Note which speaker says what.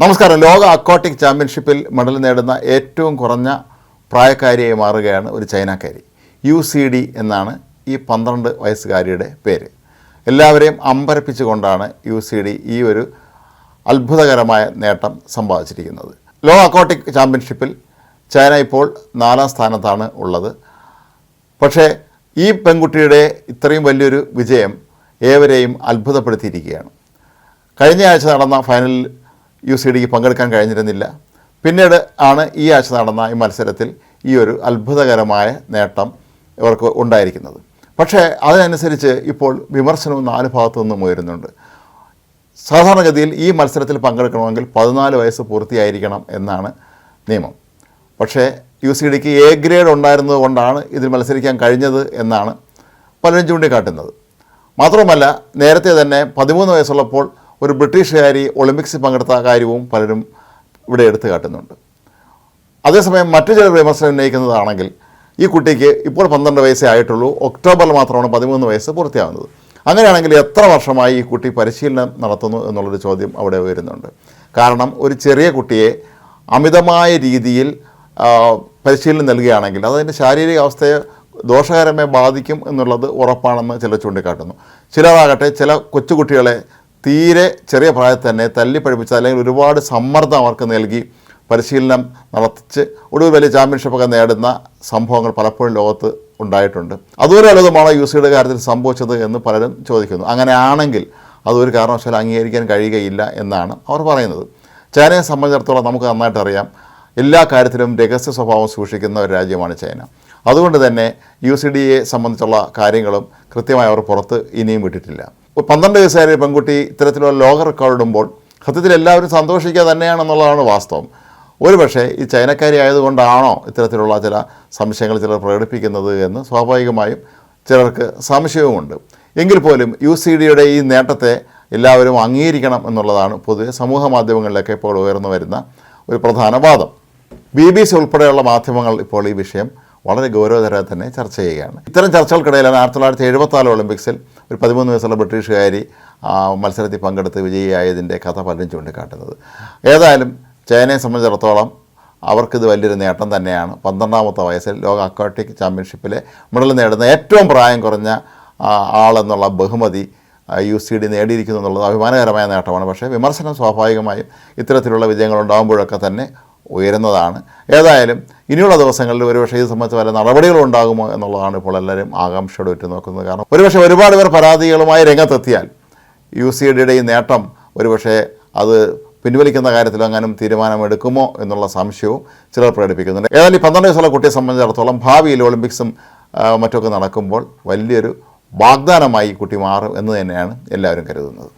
Speaker 1: നമസ്കാരം. ലോക അക്വാട്ടിക് ചാമ്പ്യൻഷിപ്പിൽ മെഡൽ നേടുന്ന ഏറ്റവും കുറഞ്ഞ പ്രായക്കാരിയായി മാറുകയാണ് ഒരു ചൈനക്കാരി. യു സി ഡി എന്നാണ് ഈ പന്ത്രണ്ട് വയസ്സുകാരിയുടെ പേര്. എല്ലാവരെയും അമ്പരപ്പിച്ചുകൊണ്ടാണ് യു സി ഡി ഈ ഒരു അത്ഭുതകരമായ നേട്ടം സമ്പാദിച്ചിരിക്കുന്നത്. ലോക അക്വാട്ടിക് ചാമ്പ്യൻഷിപ്പിൽ ചൈന ഇപ്പോൾ നാലാം സ്ഥാനത്താണ് ഉള്ളത്. പക്ഷേ ഈ പെൺകുട്ടിയുടെ ഇത്രയും വലിയൊരു വിജയം ഏവരെയും അത്ഭുതപ്പെടുത്തിയിരിക്കുകയാണ്. കഴിഞ്ഞ ആഴ്ച നടന്ന ഫൈനലിൽ യു സി ഡിക്ക് പങ്കെടുക്കാൻ കഴിഞ്ഞിരുന്നില്ല. പിന്നീട് ആണ് ഈ ആഴ്ച നടന്ന ഈ മത്സരത്തിൽ ഈ ഒരു അത്ഭുതകരമായ നേട്ടം ഇവർക്ക് ഉണ്ടായിരിക്കുന്നത്. പക്ഷേ അതിനനുസരിച്ച് ഇപ്പോൾ വിമർശനവും നാല് ഭാഗത്തു നിന്നും ഉയരുന്നുണ്ട്. സാധാരണഗതിയിൽ ഈ മത്സരത്തിൽ പങ്കെടുക്കണമെങ്കിൽ പതിനാല് വയസ്സ് പൂർത്തിയായിരിക്കണം എന്നാണ് നിയമം. പക്ഷേ യു സി ഡിക്ക് എ ഗ്രേഡ് ഉണ്ടായിരുന്നത് കൊണ്ടാണ് ഇതിൽ മത്സരിക്കാൻ കഴിഞ്ഞത് എന്നാണ് പലരും ചൂണ്ടിക്കാട്ടുന്നത്. മാത്രമല്ല നേരത്തെ തന്നെ പതിമൂന്ന് വയസ്സുള്ളപ്പോൾ ഒരു ബ്രിട്ടീഷുകാരി ഒളിമ്പിക്സിൽ പങ്കെടുത്ത കാര്യവും പലരും ഇവിടെ എടുത്തു കാട്ടുന്നുണ്ട്. അതേസമയം മറ്റു ചില വിമർശനം ഉന്നയിക്കുന്നതാണെങ്കിൽ ഈ കുട്ടിക്ക് ഇപ്പോൾ പന്ത്രണ്ട് വയസ്സേ ആയിട്ടുള്ളൂ. ഒക്ടോബറിൽ മാത്രമാണ് പതിമൂന്ന് വയസ്സ് പൂർത്തിയാകുന്നത് അങ്ങനെയാണെങ്കിൽ എത്ര വർഷമായി ഈ കുട്ടി പരിശീലനം നടത്തുന്നു എന്നുള്ളൊരു ചോദ്യം അവിടെ ഉയരുന്നുണ്ട്. കാരണം ഒരു ചെറിയ കുട്ടിയെ അമിതമായ രീതിയിൽ പരിശീലനം നൽകുകയാണെങ്കിൽ അതതിന്റെ ശാരീരിക അവസ്ഥയെ ദോഷകരമായി ബാധിക്കും എന്നുള്ളത് ഉറപ്പാണെന്ന് ചിലർ ചൂണ്ടിക്കാട്ടുന്നു. ചിലരാകട്ടെ ചില കൊച്ചുകുട്ടികളെ തീരെ ചെറിയ പ്രായത്തിൽ തന്നെ തല്ലി പഠിപ്പിച്ച അല്ലെങ്കിൽ ഒരുപാട് സമ്മർദ്ദം അവർക്ക് നൽകി പരിശീലനം നടത്തിച്ച് ഒടുവിൽ വലിയ ചാമ്പ്യൻഷിപ്പൊക്കെ നേടുന്ന സംഭവങ്ങൾ പലപ്പോഴും ലോകത്ത് ഉണ്ടായിട്ടുണ്ട്. അതുവരെ അല്ലതുമാണോ യു സിയുടെ കാര്യത്തിൽ സംഭവിച്ചത് എന്ന് പലരും ചോദിക്കുന്നു. അങ്ങനെ ആണെങ്കിൽ അതൊരു കാരണവശാലും അംഗീകരിക്കാൻ കഴിയുകയില്ല എന്നാണ് അവർ പറയുന്നത്. ചൈനയെ സംബന്ധിച്ചിടത്തോളം നമുക്ക് നന്നായിട്ട് അറിയാം എല്ലാ കാര്യത്തിലും രഹസ്യ സ്വഭാവം സൂക്ഷിക്കുന്ന ഒരു രാജ്യമാണ് ചൈന. അതുകൊണ്ട് തന്നെ യു സി ഡി എ സംബന്ധിച്ചുള്ള കാര്യങ്ങളും കൃത്യമായി അവർ പുറത്ത് ഇനിയും വിട്ടിട്ടില്ല. പന്ത്രണ്ട് വയസ്സുകാരി പെൺകുട്ടി ഇത്തരത്തിലുള്ള ലോക റെക്കോർഡ് ഇടുമ്പോൾ സത്യത്തിൽ എല്ലാവരും സന്തോഷിക്കുക തന്നെയാണെന്നുള്ളതാണ് വാസ്തവം. ഒരുപക്ഷെ ഈ ചൈനക്കാരി ആയതുകൊണ്ടാണോ ഇത്തരത്തിലുള്ള ചില സംശയങ്ങൾ ചിലർ പ്രകടിപ്പിക്കുന്നത് എന്ന് സ്വാഭാവികമായും ചിലർക്ക് സംശയവുമുണ്ട്. എങ്കിൽ പോലും യു സി ഡിയുടെ ഈ നേട്ടത്തെ എല്ലാവരും അംഗീകരിക്കണം എന്നുള്ളതാണ് പൊതുവെ സമൂഹ മാധ്യമങ്ങളിലൊക്കെ ഇപ്പോൾ ഉയർന്നു വരുന്ന ഒരു പ്രധാന വാദം. ബി ബി സി ഉൾപ്പെടെയുള്ള മാധ്യമങ്ങൾ ഇപ്പോൾ ഈ വിഷയം വളരെ ഗൗരവതരമായി തന്നെ ചർച്ച ചെയ്യുകയാണ്. ഇത്തരം ചർച്ചകൾക്കിടയിലാണ് ആയിരത്തി തൊള്ളായിരത്തി എഴുപത്തിനാല് ഒളിമ്പിക്സിൽ ഒരു പതിമൂന്ന് വയസ്സുള്ള ബ്രിട്ടീഷുകാരി മത്സരത്തിൽ പങ്കെടുത്ത് വിജയിയായതിന്റെ കഥ പലരും ചൂണ്ടിക്കാട്ടുന്നത്. ഏതായാലും ചൈനയെ സംബന്ധിച്ചിടത്തോളം അവർക്കിത് വലിയൊരു നേട്ടം തന്നെയാണ്. പന്ത്രണ്ടാമത്തെ വയസ്സിൽ ലോക അക്വാട്ടിക് ചാമ്പ്യൻഷിപ്പിലെ മെഡൽ നേടുന്ന ഏറ്റവും പ്രായം കുറഞ്ഞ ആളെന്നുള്ള ബഹുമതി യു സി ഡി നേടിയിരിക്കുന്നു എന്നുള്ളത് അഭിമാനകരമായ നേട്ടമാണ്. പക്ഷേ വിമർശനം സ്വാഭാവികമായും ഇത്തരത്തിലുള്ള വിജയങ്ങൾ ഉണ്ടാകുമ്പോഴൊക്കെ തന്നെ ഉയരുന്നതാണ്. ഏതായാലും ഇനിയുള്ള ദിവസങ്ങളിൽ ഒരുപക്ഷെ ഇത് സംബന്ധിച്ച് വല്ല നടപടികളും ഉണ്ടാകുമോ എന്നുള്ളതാണ് ഇപ്പോൾ എല്ലാവരും ആകാംക്ഷയോടെ ഉറ്റുനോക്കുന്നത്. കാരണം ഒരുപക്ഷെ ഒരുപാട് പേർ പരാതികളുമായി രംഗത്തെത്തിയാൽ യു സി ഡിയുടെ ഈ നേട്ടം ഒരുപക്ഷെ അത് പിൻവലിക്കുന്ന കാര്യത്തിൽ എങ്ങാനും തീരുമാനമെടുക്കുമോ എന്നുള്ള സംശയവും ചിലർ പ്രകടിപ്പിക്കുന്നുണ്ട്. ഏതായാലും ഈ പന്ത്രണ്ട് വയസ്സുള്ള കുട്ടിയെ സംബന്ധിച്ചിടത്തോളം ഭാവിയിൽ ഒളിമ്പിക്സും മറ്റൊക്കെ നടക്കുമ്പോൾ വലിയൊരു വാഗ്ദാനമായി കുട്ടി മാറും എന്ന് തന്നെയാണ് എല്ലാവരും കരുതുന്നത്.